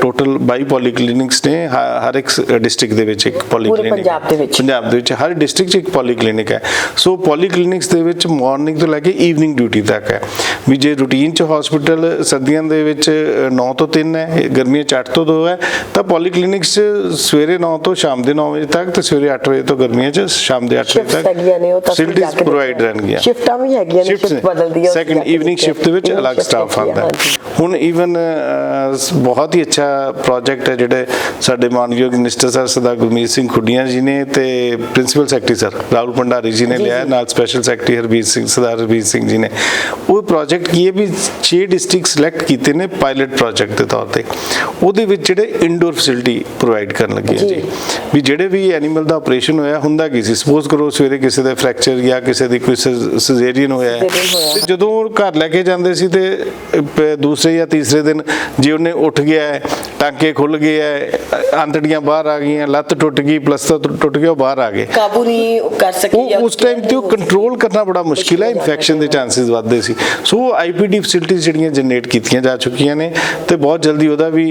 ਟੋਟਲ 22 ਪੋਲੀਕਲੀਨਿਕਸ ਨੇ ਹਰ ਇੱਕ ਡਿਸਟ੍ਰਿਕਟ ਦੇ ਵਿੱਚ ਇੱਕ ਪੋਲੀਕਲੀਨਿਕ ਪੰਜਾਬ ਦੇ ਵਿੱਚ। ਪੰਜਾਬ ਦੇ ਵਿੱਚ ਹਰ ਡਿਸਟ੍ਰਿਕਟ 'ਚ ਇੱਕ ਪੋਲੀਕਲੀਨਿਕ ਹੈ। ਸੋ ਪੋਲੀਕਲੀਨਿਕਸ ਦੇ ਵਿੱਚ ਮਾਰਨਿੰਗ ਤੋਂ ਲੈ ਕੇ ਈਵਨਿੰਗ ਡਿਊਟੀ ਤੱਕ ਹੈ। ਵੀ ਜੇ ਰੂਟੀਨ 'ਚ ਹਸਪੀਟਲ ਸਰਦੀਆਂ ਦੇ ਵਿੱਚ 9 ਤੋਂ 3 ਹੈ ਗਰਮੀਆਂ 'ਚ 8 ਤੋਂ 2 ਹੈ ਤਾਂ ਪੋਲੀਕਲੀਨਿਕਸ 'ਚ ਸਵੇਰੇ 9 ਤੋਂ ਸ਼ਾਮ ਦੇ 9 ਵਜੇ ਤੱਕ ਤੇ ਸਵੇਰੇ 8 ਵਜੇ ਤੋਂ ਗਰਮੀਆਂ 'ਚ ਸ਼ਾਮ ਦੇ 8 ਵਜੇ ਤੱਕ ਫੈਸਿਲਿਟੀਜ਼ ਪ੍ਰੋਵਾਈਡ। ਰਹਿਣਗੀਆਂ। ਸ਼ਿਫਟਾਂ ਵੀ ਹੈਗੀਆਂ ਨੇ ਸ਼ਿਫਟ ਬਦਲਦੀ ਹੈ ਸੈਕੰਡ ਈਵਨਿੰਗ ਸ਼ਿਫਟ ਦੇ ਵਿੱਚ ਅਲੱਗ ਸਟਾਫ ਆਉਂਦਾ। ਹੁਣ ਈਵਨ ਬਹੁਤ ਹੀ ਅੱਛਾ ਪ੍ਰੋਜੈਕਟ ਹੈ ਜਿਹੜੇ ਸਾਡੇ ਮਾਨਯੋਗ ਮਿਨਿਸਟਰ ਸਰ ਸਰਦਾਰ ਗੁਰਮੀਤ ਸਿੰਘ ਖੁੱਡੀਆਂ ਜੀ ਨੇ ਤੇ principal secretary sir Rahul Bhandari ji ਨੇ ਲਿਆ। ਨਾਲ ਸਪੈਸ਼ਲ ਸੈਕਟਰੀ ਹਰਬੀਰ ਸਿੰਘ ਸਰਦਾਰ ਹਰਬੀਰ ਸਿੰਘ ਜੀ ਨੇ। ਉਹ ਪ੍ਰੋਜੈਕਟ ਕੀ ਹੈ ਵੀ 6 ਡਿਸਟ੍ਰਿਕਟ ਸਿਲੈਕਟ ਕੀਤੇ ਨੇ ਨੇ ਪਾਇਲਟ ਪ੍ਰੋਜੈਕਟ ਦੇ ਤੌਰ ਤੇ। ਉਹਦੇ ਵਿੱਚ ਜਿਹੜੇ ਇੰਡੋਰ ਫੈਸਿਲਿਟੀ ਪ੍ਰੋਵਾਈਡ ਕਰਨ ਲੱਗੇ ਆ ਜੀ। ਵੀ ਜਿਹੜੇ ਵੀ ਐਨੀਮਲ ਦਾ ਆਪਰੇਸ਼ਨ ਹੋਇਆ ਹੁੰਦਾ ਕੀ ਸੀ? ਸਪੋਜ਼ ਕਰੋ ਸਵੇਰੇ ਕਿਸੇ ਦਾ ਫ੍ਰੈਕਚਰ ਜਾਂ ਕਿਸੇ ਦੀ ਕੋਈ ਸਿਜ਼ੇਰੀਅਨ ਹੋਇਆ। ਤੇ ਜਦੋਂ ਘਰ ਲੈ ਕੇ ਜਾਂਦੇ ਸੀ ਤੇ ਦੂਸਰੇ ਜਾਂ ਤੀਸਰੇ ਦਿਨ ਜੇ ਉਹਨੇ ਉੱਠ ਗਿਆ ਟਾਂਕੇ ਖੁੱਲ ਗਏ ਹੈ ਆਂਤੜੀਆਂ ਬਾਹਰ ਆ ਗਈਆਂ ਲੱਤ ਟੁੱਟ ਗਈ ਪਲਸਤਰ ਟੁੱਟ- ਗਿਆ ਬਾਹਰ ਆ ਗਏ। ਕਾਬੂ ਨਹੀਂ ਕਰ ਸਕੀ ਉਸ ਟਾਈਮ ਤੇ ਉਹ ਕੰਟਰੋਲ ਕਰਨਾ ਬੜਾ ਮੁਸ਼ਕਿਲ ਹੈ ਇਨਫੈਕਸ਼ਨ ਦੇ ਚਾਂਸਸ ਵੱਧਦੇ ਸੀ। ਸੋ ਆਈਪੀਡੀ ਫੈਸਿਲਿਟੀਆਂ ਜਿਹੜੀਆਂ ਜਨਰੇਟ ਕੀਤੀਆਂ ਜਾ ਚੁੱਕੀਆਂ ਨੇ ਤੇ ਬਹੁਤ ਜਲਦੀ ਉਹਦਾ ਵੀ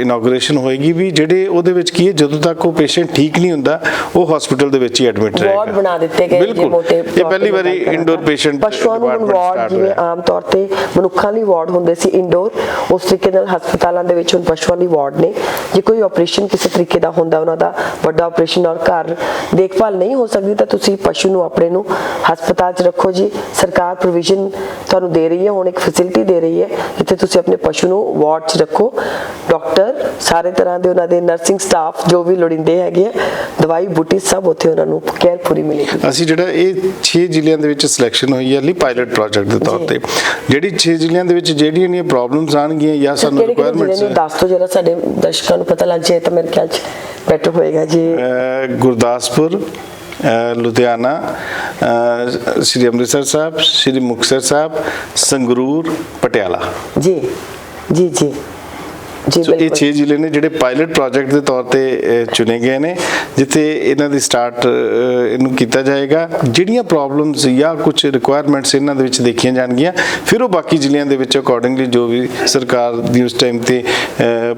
ਇਨੋਗ੍ਰੇਸ਼ਨ ਹੋਏਗੀ ਵੀ ਜਿਹੜੇ ਉਹਦੇ ਵਿੱਚ ਕੀ ਹੈ ਜਦੋਂ ਤੱਕ ਉਹ ਪੇਸ਼ੈਂਟ ਠੀਕ ਨਹੀਂ ਹੁੰਦਾ ਉਹ ਹਸਪੀਟਲ ਦੇ ਵਿੱਚ ਹੀ ਐਡਮਿਟ ਰਹੇਗਾ। ਵਾਰਡ ਬਣਾ ਦਿੱਤੇ ਗਏ ਜੇ ਮੋਟੇ ਇਹ ਪਹਿਲੀ ਵਾਰੀ ਇੰਡੋਰ ਪੇਸ਼ੈਂਟ ਪਸ਼ੂਆਂ ਨੂੰ ਵਾਰਡ ਜਿਵੇਂ ਆਮ ਤੌਰ ਤੇ ਮਨੁੱਖਾਂ ਲਈ ਵਾਰਡ ਹੁੰਦੇ ਸੀ ਇੰਡੋਰ ਉਸ ਤਰੀਕੇ ਨਾਲ ਹਸਪਤਾਲਾਂ ਦੇ ਵਿੱਚ ਹੁਣ ਪਸ਼ੂਆਂ ਲਈ ਵਾਰਡ ਨੇ। ਜੇ ਕੋਈ ਆਪਰੇਸ਼ਨ ਕਿਸੇ ਤਰੀਕੇ ਦਾ ਹੁੰਦਾ ਉਹਨਾਂ ਦਾ ਵੱਡਾ ਆਪਰੇਸ਼ਨ ਔਰ ਘਰ ਦੇਖਭਾਲ ਨਹੀਂ ਹੋ ਸਕਦੀ ਤਾਂ ਤੁਸੀਂ ਪਸ਼ੂ ਨੂੰ ਆਪਣੇ ਨੂੰ ਹਸਪਤਾਲ 'ਚ ਰੱਖੋ ਜੀ। ਸਰਕਾਰ ਪ੍ਰੋਵੀਜ਼ਨ ਤੁਹਾਨੂੰ ਦੇ ਰਹੀ ਹੈ ਹੁਣ ਇੱਕ ਫੈਸਿਲਿਟੀ ਦੇ ਰਹੀ ਹੈ ਜਿੱਥੇ ਤੁਸੀਂ ਆਪਣੇ ਪਸ਼ੂ ਨੂੰ ਵਾਰਡ 'ਚ ਰੱਖੋ। ਡਾਕਟਰ ਸਾਰੇ ਤਰ੍ਹਾਂ ਦੇ ਉਹਨਾਂ ਦੇ ਨਰਸਿੰਗ ਸਟਾਫ ਜੋ ਵੀ ਲੋੜੀਂਦੇ ਹੈਗੇ ਆ ਦਵਾਈ ਬੂਟੀ ਸਭ ਉੱਥੇ ਉਹਨਾਂ ਨੂੰ ਕੇਅਰ ਪੂਰੀ ਮਿਲੇਗੀ। ਅਸੀਂ ਜਿਹੜਾ ਇਹ 6 ਜ਼ਿਲ੍ਹਿਆਂ ਦੇ ਵਿੱਚ ਸਿਲੈਕਸ਼ਨ ਹੋਈ ਹੈ ਲਈ ਪਾਇਲਟ ਪ੍ਰੋਜੈਕਟ ਦੇ ਤੌਰ। ਤੇ। ਜਿਹੜੀ 6 ਜ਼ਿਲ੍ਹਿਆਂ ਦੇ ਵਿੱਚ ਜਿਹੜੀਆਂ ਨੇ ਪ੍ਰੋਬਲਮਸ ਆਣਗੀਆਂ ਜਾਂ ਸਾਨੂੰ ਰਿਕੁਆਇਰਮੈਂਟਸ ਨੇ? ਦੱਸ ਤੋਂ ਜਰਾ ਸਾਡੇ ਦਰਸ਼ਕਾਂ ਨੂੰ ਪਤਾ ਲੱਗ ਜਾਏ ਤਾਂ ਮੇਰੇ ਖਿਆਲ ਚ ਬੈਟਰ ਹੋਏਗਾ ਜੀ। ਗੁਰਦਾਸਪੁਰ ਲੁਧਿਆਣਾ ਸ੍ਰੀ ਅੰਮ੍ਰਿਤਸਰ ਸਾਹਿਬ ਸ੍ਰੀ ਮੁਕਤਸਰ ਸਾਹਿਬ ਸੰਗਰੂਰ ਪਟਿਆਲਾ। ਜੀ ਜੀ ਜੀ। ਸੋ ਇਹ ਬਿਲਕੁਲ 6 ਜ਼ਿਲ੍ਹੇ ਨੇ ਜਿਹੜੇ ਪਾਇਲਟ ਪ੍ਰੋਜੈਕਟ ਦੇ ਤੌਰ ਤੇ ਚੁਣੇ ਗਏ ਨੇ ਜਿੱਥੇ ਇਹਨਾਂ ਦੀ ਸਟਾਰਟ ਇਹਨੂੰ ਕੀਤਾ ਜਾਏਗਾ ਜਿਹੜੀਆਂ ਪ੍ਰੋਬਲਮਸ ਜਾਂ ਕੁਝ ਰਿਕੁਆਇਰਮੈਂਟਸ ਇਹਨਾਂ ਦੇ ਵਿੱਚ ਦੇਖੀਆਂ ਜਾਣਗੀਆਂ ਫਿਰ ਉਹ ਬਾਕੀ ਜ਼ਿਲ੍ਹਿਆਂ ਦੇ ਵਿੱਚ ਅਕੋਰਡਿੰਗਲੀ ਜੋ ਵੀ ਸਰਕਾਰ ਦੀ ਉਸ ਟਾਈਮ ਤੇ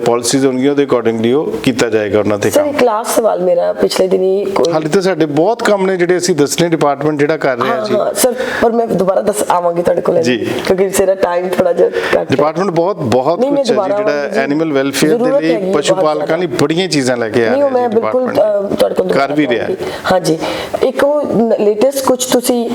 ਪਾਲਿਸੀਜ਼ ਹੋਣਗੀਆਂ ਉਹਦੇ ਅਕੋਰਡਿੰਗਲੀ ਉਹ ਕੀਤਾ ਜਾਏਗਾ ਉਹਨਾਂ ਤੇ ਸਰ ਕੰਮ ਇੱਕ ਕਲਾਸ ਸਵਾਲ ਮੇਰਾ ਪਿਛਲੇ ਦਿਨੀ ਕੋਈ ਹਾਲੇ ਤਾਂ ਸਾਡੇ ਬਹੁਤ ਕੰਮ ਨੇ ਜਿਹੜੇ ਅਸੀਂ ਦੱਸਣੇ ਡਿਪਾਰਟਮੈਂਟ ਜਿਹੜਾ ਕਰ ਰਿਹਾ ਜੀ ਹਾਂ ਸਰ ਪਰ ਮੈਂ ਦੁਬਾਰਾ ਦੱਸ ਆਵਾਂਗੀ ਤੁਹਾਡੇ ਕੋਲ ਜੀ। ਕਿਉਂਕਿ ਸਿਰਾ ਟਾਈਮ ਥੋੜਾ ਜਿਹਾ। ਡਿਪਾਰਟਮੈਂਟ ਬਹੁਤ ਬਹੁਤ ਕੁਝ ਹੈ ਜਿਹੜਾ ਜੀ। ਐਨੀਮਲ ਵੈਲਫੇਅਰ ਦੇ ਲਈ ਪਸ਼ੂ ਪਾਲਕਾਂ ਲਈ। ਬੜੀਆਂ ਚੀਜ਼ਾਂ ਲੈ ਕੇ ਆ ਰਿਹਾ ਮੈਂ ਬਿਲਕੁਲ ਤੁਹਾਡੇ ਕੋਲ ਕਰ ਵੀ ਰਿਹਾ। ਹਾਂਜੀ। ਇੱਕ ਉਹ ਲੇਟੈਸਟ ਕੁਝ ਤੁਸੀਂ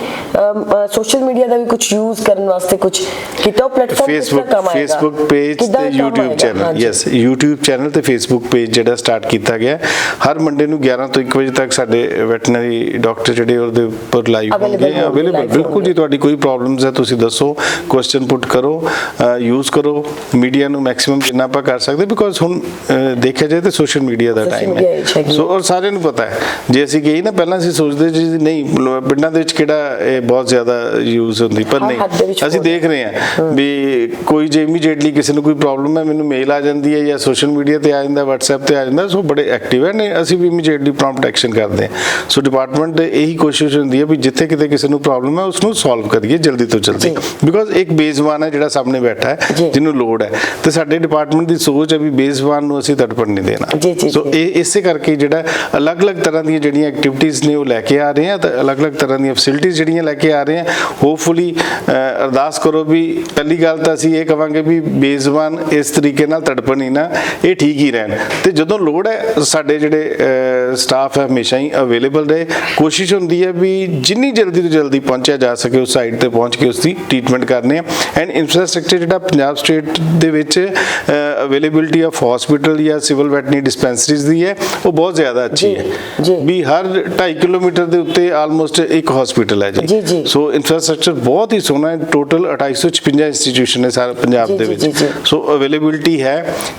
ਸੋਸ਼ਲ ਮੀਡੀਆ ਦਾ ਵੀ ਕੁਝ ਯੂਜ਼ ਕਰਨ ਵਾਸਤੇ ਕੁਝ ਕੀਤਾ? ਪਲੇਟਫਾਰਮ ਫੇਸਬੁੱਕ ਫੇਸਬੁੱਕ ਪੇਜ ਤੇ YouTube channel yes YouTube channel ਤੇ Facebook ਪੇਜ ਜਿਹੜਾ ਸਟਾਰਟ ਕੀਤਾ ਗਿਆ। ਹਰ ਮੰਡੇ ਨੂੰ 11 ਤੋਂ 1 ਵਜੇ ਤੱਕ ਸਾਡੇ ਵੈਟਰਨਰੀ ਡਾਕਟਰ ਜਿਹੜੇ ਉਹਦੇ ਉੱਪਰ ਲਾਈਵ ਹੋਣਗੇ ਅਵੇਲੇਬਲ ਬਿਲਕੁਲ ਜੀ। ਤੁਹਾਡੀ ਕੋਈ ਪ੍ਰੋਬਲਮਸ ਹੈ ਤੁਸੀਂ ਦੱਸੋ ਕੁਐਸਚਨ ਪੁੱਟ ਕਰੋ ਯੂਜ਼ ਕਰੋ। ਮੀਡੀਆ ਨੂੰ ਮੈਕਸਿਮਮ ਜਿੰਨਾ ਆਪਾਂ ਕਰ ਸਕਦੇ ਬਿਕੋਜ਼ ਹੁਣ ਦੇਖਿਆ ਜਾਏ ਤਾਂ ਸੋਸ਼ਲ ਮੀਡੀਆ ਦਾ ਟਾਈਮ ਹੈ। ਸੋ ਔਰ ਸਾਰਿਆਂ ਨੂੰ ਪਤਾ ਹੈ ਜੇ ਅਸੀਂ ਗਏ ਨਾ ਪਹਿਲਾਂ ਅਸੀਂ ਸੋਚਦੇ ਸੀ ਨਹੀਂ ਪਿੰਡਾਂ ਦੇ ਵਿੱਚ ਕਿਹੜਾ ਇਹ ਬਹੁਤ ਜ਼ਿਆਦਾ ਯੂਜ਼ ਹੁੰਦੀ ਪਰ ਨਹੀਂ ਅਸੀਂ ਦੇਖ ਰਹੇ ਹਾਂ ਵੀ ਕੋਈ ਜੇ ਇਮੀਡੀਏਟਲੀ ਕਿਸੇ ਨੂੰ ਕੋਈ ਪ੍ਰੋਬਲਮ ਹੈ ਮੈਨੂੰ ਮੇਲ ਆ ਜਾਂਦੀ ਹੈ ਜਾਂ ਸੋਸ਼ਲ ਮੀਡੀਆ ਤੇ ਆ ਜਾਂਦਾ WhatsApp ਤੇ ਆ ਜਾਂਦਾ ਸੋ ਬੜੇ ਐਕਟਿਵ ਹੈ ਨੇ ਅਸੀਂ ਵੀ ਇਮੀਡੀਏਟਲੀ ਪ੍ਰੌਮਪਟ ਐਕਸ਼ਨ ਕਰਦੇ ਹਾਂ। ਸੋ ਡਿਪਾਰਟਮੈਂਟ ਇਹੀ ਕੋਸ਼ਿਸ਼ ਹੁੰਦੀ ਹੈ ਵੀ ਜਿੱਥੇ ਕਿਤੇ ਕਿਸੇ ਨੂੰ ਪ੍ਰੋਬਲਮ ਹੈ ਉਸ ਨੂੰ ਸੋਲਵ ਕਰੀਏ ਜਲਦੀ ਤੋਂ ਜਲਦੀ। ਬਿਕੋਜ਼ ਇੱਕ ਬੇਜ਼ਬਾਨ ਹੈ ਜਿਹੜਾ ਸਾਹਮਣੇ ਬੈਠਾ ਹੈ। ਜਿਹਨੂੰ ਲੋੜ ਹੈ। ਤੇ ਸਾਡੇ ਡਿਪਾਰਟਮੈਂਟ ਦੀ ਸੋਚ ਹੈ ਵੀ ਬੇਜ਼ਬਾਨ ਨੂੰ ਅਸੀਂ ਤੜਪਣ ਨਹੀਂ ਦੇਣਾ। ਸੋ। ਇਹ ਇਸੇ ਕਰਕੇ ਜਿਹੜਾ ਅਲੱਗ-ਅਲੱਗ ਤਰ੍ਹਾਂ ਦੀਆਂ ਜਿਹੜੀਆਂ ਐਕਟੀਵਿਟੀਜ਼ ਨੇ ਉਹ ਲੈ ਕੇ ਆ ਰਹੇ ਆ ਤਾਂ ਅਲੱਗ-ਅਲੱਗ ਤਰ੍ਹਾਂ ਦੀਆਂ ਫੈਸਿਲਿਟੀਆਂ ਜਿਹੜੀਆਂ ਲੈ ਕੇ ਆ ਰਹੇ ਆ ਹੋਪਫੁਲੀ ਅਰਦਾਸ ਕਰੋ ਵੀ ਪਹਿਲੀ ਗੱਲ ਤਾਂ ਅਸੀਂ ਇਹ ਕਵਾਂਗੇ ਵੀ ਬੇਜ਼ਬਾਨ ਇਸ ਤਰੀਕੇ ਨਾਲ ਤੜਪਣ ਹੀ ਨਾ ਇਹ ਠੀਕ ਹੀ ਰਹਿਣ। ਤੇ ਜਦੋਂ ਲੋੜ ਹੈ ਸਾਡੇ ਜਿਹੜੇ ਸਟਾਫ ਹੈ ਹਮੇਸ਼ਾ ਹੀ ਅਵੇਲੇਬਲ ਰਹੇ। ਕੋਸ਼ਿਸ਼ ਹੁੰਦੀ ਹੈ ਵੀ ਜਿੰਨੀ ਜਲਦੀ ਤੋਂ ਜਲਦੀ ਪਹੁੰਚਿਆ ਜਾ ਸਕੇ ਉਸ ਸਾਈਟ ਤੇ ਪਹੁੰਚ ਕੇ ਉਸ ਦੀ ਟ੍ਰੀਟਮੈਂਟ ਕਰਨੇ ਆ। ਐਂਡ ਇਨਫਰਾਸਟ੍ਰਕਚਰ ਜਿਹੜਾ ਪੰਜਾਬ ਸਟੇਟ ਦੇ ਵਿੱਚ ਅਵੇਲੇਬਿਲਟੀ ਆਫ ਹਸਪੀਟਲ ਜਾਂ ਸਿਵਲ ਵੈਟਰਨਰੀ ਡਿਸਪੈਂਸਰੀਜ਼ ਦੀ ਹੈ ਉਹ ਬਹੁਤ ਜ਼ਿਆਦਾ ਅੱਛੀ ਹੈ। ਵੀ ਹਰ 2.5 ਕਿਲੋਮੀਟਰ ਦੇ ਉੱਤੇ ਆਲਮੋਸਟ ਇੱਕ ਹਸਪੀਟਲ ਹੈ ਜੀ। ਸੋ ਇਨਫਰਾਸਟ੍ਰਕਚਰ ਬਹੁਤ ਹੀ ਸੋਹਣਾ ਹੈ ਟੋਟਲ 256 ਇੰਸਟੀਟਿਊਸ਼ਨ ਹੈ ਸਾਰੇ ਪੰਜਾਬ ਦੇ ਵਿੱਚ। ਸੋ ਅਵੇਲੇਬਿਲਟੀ ਹੈ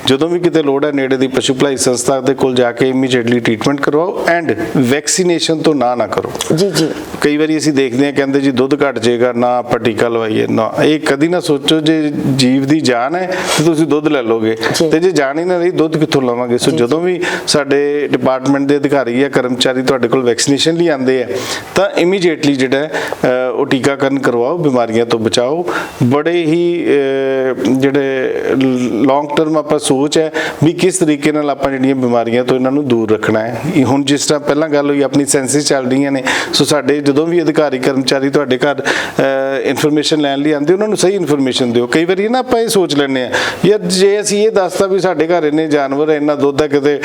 ਜਦੋਂ ਵੀ ਕਿਤੇ ਲੋੜ ਹੈ ਨੇੜੇ ਦੀ ਪਸ਼ੂ ਭਲਾਈ ਸੰਸਥਾ ਦੇ ਕੋਲ ਜਾ ਕੇ ਇਮੀਡੀਏਟਲੀ ਟ੍ਰੀਟਮੈਂਟ ਕਰਵਾਓ ਐਂਡ ਵੈਕਸੀਨੇਸ਼ਨ ਤੋਂ ਨਾ ਨਾ ਕਰੋ ਜੀ ਜੀ ਕਈ ਵਾਰੀ ਅਸੀਂ ਦੇਖਦੇ ਹਾਂ ਕਹਿੰਦੇ ਜੀ ਦੁੱਧ ਘਟ ਜਾਏਗਾ ਨਾ ਆਪਾਂ ਟੀਕਾ ਲਵਾਈਏ ਨਾ ਇਹ ਕਦੀ ਨਾ ਸੋਚੋ ਜੇ ਜੀਵ ਦੀ ਜਾਨ ਹੈ ਤੇ ਤੁਸੀਂ ਦੁੱਧ ਲੈ ਲੋਗੇ। ਤੇ ਜੇ। ਜਾਨ ਹੀ ਨਾ ਰਹੀ ਦੁੱਧ ਕਿੱਥੋਂ ਲਵਾਂਗੇ? ਸੋ ਜਦੋਂ ਵੀ ਸਾਡੇ ਡਿਪਾਰਟਮੈਂਟ ਦੇ ਅਧਿਕਾਰੀ ਜਾਂ ਕਰਮਚਾਰੀ ਤੁਹਾਡੇ ਕੋਲ ਵੈਕਸੀਨੇਸ਼ਨ ਲਈ ਆਉਂਦੇ ਆ ਤਾਂ ਇਮੀਡੀਏਟਲੀ ਜਿਹੜਾ ਉਹ ਟੀਕਾਕਰਨ ਕਰਵਾਓ ਬਿਮਾਰੀਆਂ ਤੋਂ ਬਚਾਓ। ਬੜੇ ਹੀ ਜਿਹੜੇ ਲੌਂਗ ਟਰਮ ਆਪਾਂ ਸੋਚ ਹੈ ਵੀ ਕਿਸ ਤਰੀਕੇ ਨਾਲ ਆਪਾਂ ਜਿਹੜੀਆਂ ਬਿਮਾਰੀਆਂ ਤੋਂ ਇਹਨਾਂ ਨੂੰ ਦੂਰ ਰੱਖਣਾ ਹੈ। ਹੁਣ ਜਿਸ ਤਰ੍ਹਾਂ ਪਹਿਲਾਂ ਗੱਲ ਹੋਈ ਆਪਣੀ ਸੈਂਸਿਸ ਚੱਲ ਰਹੀਆਂ ਨੇ। ਸੋ ਸਾਡੇ ਜਦੋਂ ਵੀ ਅਧਿਕਾਰੀ ਕਰਮਚਾਰੀ ਤੁਹਾਡੇ ਘਰ ਇਨਫੋਰਮੇਸ਼ਨ ਲੈਣ ਲਈ ਆਉਂਦੇ ਉਹਨਾਂ ਨੂੰ ਸਹੀ ਇਨਫੋਰਮੇਸ਼ਨ ਦਿਓ। ਕਈ ਵਾਰੀ ਨਾ ਆਪਾਂ ਇਹ ਸੋਚ ਲੈਂਦੇ ਆ ਯਾਰ ਜੇ ਅਸੀਂ ਇਹ ਦੱਸਤਾ ਵੀ ਸਾਡੇ ਘਰ ਇੰਨੇ ਜਾਨਵਰ ਹੈ, ਇੰਨਾ ਦੁੱਧ ਹੈ ਕਿਤੇ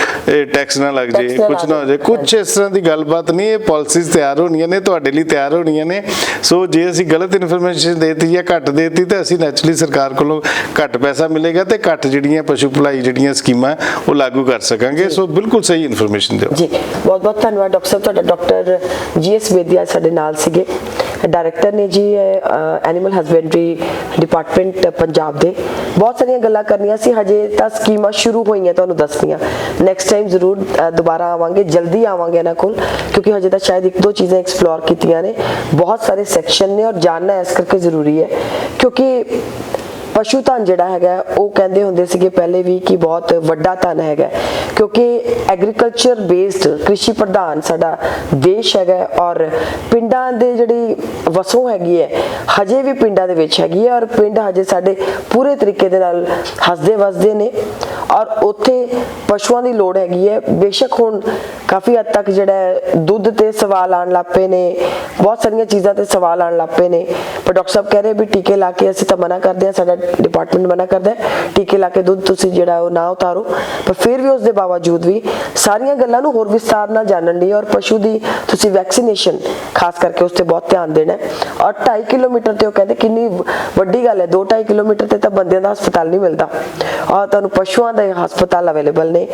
ਟੈਕਸ ਨਾ ਲੱਗ ਜੇ ਕੁਝ ਨਾ ਹੋ ਜਾਏ। ਕੁਝ ਇਸ ਤਰ੍ਹਾਂ ਦੀ ਗੱਲਬਾਤ ਨਹੀਂ ਇਹ ਪਾਲਿਸੀਜ਼ ਤਿਆਰ ਹੋਣੀਆਂ ਨੇ ਤੁਹਾਡੇ ਲਈ ਤਿਆਰ ਹੋਣੀਆਂ ਨੇ। ਸੋ ਜੇ ਅਸੀਂ ਗਲਤ ਇਨਫੋਰਮੇਸ਼ਨ ਦੇਤੀ ਜਾਂ ਘੱਟ ਦੇਤੀ ਤਾਂ ਅਸੀਂ ਨੈਚੁਰਲੀ ਸਰਕਾਰ ਕੋਲੋਂ ਘੱਟ ਪੈਸਾ ਮਿਲੇਗਾ ਤੇ ਘੱਟ ਜਿਹੜੀਆਂ ਪਸ਼ੂ ਭਲਾਈ ਜਿਹੜੀਆਂ ਸਕੀਮਾਂ ਉਹ ਲਾਗੂ ਕਰ ਸਕਾਂਗੇ। ਸੋ ਬਿਲਕੁਲ ਸਹੀ ਇਨਫੋਰਮੇਸ਼ਨ ਦਿਓ। ਜੀ। ਬਹੁਤ ਬਹੁਤ ਧੰਨਵਾਦ ਡਾਕਟਰ ਸਾਹਿਬ। ਤੁਹਾਡਾ ਡਾਕਟਰ ਜੀਐਸ ਬੇਦੀਆ ਸਾਡੇ ਨਾਲ ਸੀਗੇ। ਡਾਇਰੈਕਟਰ ਨੇ ਜੀ ਐਨੀਮਲ ਹਸਬੈਂਡਰੀ ਡਿਪਾਰਟਮੈਂਟ ਪੰਜਾਬ ਦੇ। ਬਹੁਤ ਸਾਰੀਆਂ ਗੱਲਾਂ ਕਰਨੀਆਂ ਸੀ, ਹਜੇ ਤਾਂ ਸਕੀਮਾਂ ਸ਼ੁਰੂ ਹੋਈਆਂ, ਤੁਹਾਨੂੰ ਦੱਸਣੀਆਂ ਨੈਕਸਟ ਟਾਈਮ ਜ਼ਰੂਰ ਦੁਬਾਰਾ ਆਵਾਂਗੇ, ਜਲਦੀ ਆਵਾਂਗੇ ਇਹਨਾਂ ਕੋਲ, ਕਿਉਂਕਿ ਹਜੇ ਤਾਂ ਸ਼ਾਇਦ ਇੱਕ ਦੋ ਚੀਜ਼ਾਂ ਐਕਸਪਲੋਰ ਕੀਤੀਆਂ ਨੇ। ਬਹੁਤ ਸਾਰੇ ਸੈਕਸ਼ਨ ਨੇ ਔਰ ਜਾਨਣਾ ਇਸ ਕਰਕੇ ਜ਼ਰੂਰੀ ਹੈ, ਕਿਉਂਕਿ ਪਸ਼ੂ ਧਨ ਜਿਹੜਾ ਹੈਗਾ, ਉਹ ਕਹਿੰਦੇ ਹੁੰਦੇ ਸੀਗੇ ਪਹਿਲੇ ਵੀ ਕਿ ਬਹੁਤ ਵੱਡਾ ਧਨ ਹੈਗਾ। ਕਿਉਂਕਿ ਐਗਰੀਕਲਚਰ ਬੇਸਡ ਕ੍ਰਿਸ਼ੀ ਪ੍ਰਧਾਨ ਸਾਡਾ ਦੇਸ਼ ਹੈਗਾ ਔਰ ਪਿੰਡਾਂ ਦੇ ਜਿਹੜੀ ਵਸੋਂ ਹੈਗੀ ਹੈ, ਹਜੇ ਵੀ ਪਿੰਡਾਂ ਦੇ ਵਿੱਚ ਹੈਗੀ ਹੈ ਔਰ ਪਿੰਡ ਹਜੇ ਸਾਡੇ ਪੂਰੇ ਤਰੀਕੇ ਦੇ ਨਾਲ ਹੱਸਦੇ ਵਸਦੇ ਨੇ ਔਰ ਉੱਥੇ ਪਸ਼ੂਆਂ ਦੀ ਲੋੜ ਹੈਗੀ ਹੈ। ਬੇਸ਼ੱਕ ਹੁਣ ਕਾਫੀ ਹੱਦ ਤੱਕ ਜਿਹੜਾ ਦੁੱਧ ਤੇ ਸਵਾਲ ਆਣ ਲੱਪੇ ਨੇ, ਬਹੁਤ ਸਾਰੀਆਂ ਚੀਜ਼ਾਂ ਤੇ ਸਵਾਲ ਆਣ ਲੱਪੇ ਨੇ। ਪਰ ਡਾਕਟਰ ਸਾਹਿਬ ਕਹਿ ਰਹੇ ਵੀ ਟੀਕੇ ਲਾ ਕੇ ਅਸੀਂ ਤਾਂ ਮਨਾ ਕਰਦੇ ਹਾਂ, ਸਾਡਾ ਡਿਪਾਰਟਮੈਂਟ ਮਨਾ ਕਰਦਾ ਹੈ, ਟੀਕੇ ਲਾ ਕੇ ਦੁੱਧ ਤੁਸੀਂ ਜਿਹੜਾ ਉਹ ਨਾ ਉਤਾਰੋ। ਪਰ ਫਿਰ ਵੀ ਉਸ ਦੇ ਬਾਵਜੂਦ ਵੀ ਸਾਰੀਆਂ ਗੱਲਾਂ ਨੂੰ ਹੋਰ ਵਿਸਤਾਰ ਨਾਲ ਜਾਣਨ ਲਈ ਔਰ ਪਸ਼ੂ ਦੀ ਤੁਸੀਂ ਵੈਕਸੀਨੇਸ਼ਨ ਖਾਸ ਕਰਕੇ ਉਸ ਤੇ ਬਹੁਤ ਧਿਆਨ ਦੇਣਾ ਹੈ। ਔਰ 2.5 ਕਿਲੋਮੀਟਰ ਤੇ ਉਹ ਕਹਿੰਦੇ ਕਿੰਨੀ ਵੱਡੀ ਗੱਲ ਹੈ 2.5 ਕਿਲੋਮੀਟਰ ਤੇ ਤਾਂ ਬੰਦਿਆਂ ਦਾ ਹਸਪਤਾਲ ਨਹੀਂ ਮਿਲਦਾ। ਔਰ ਤੁਹਾਨੂੰ ਪਸ਼ੂਆਂ ਦੇ ਹਸਪਤਾਲ ਅਵੇਲੇਬਲ ਨੇ।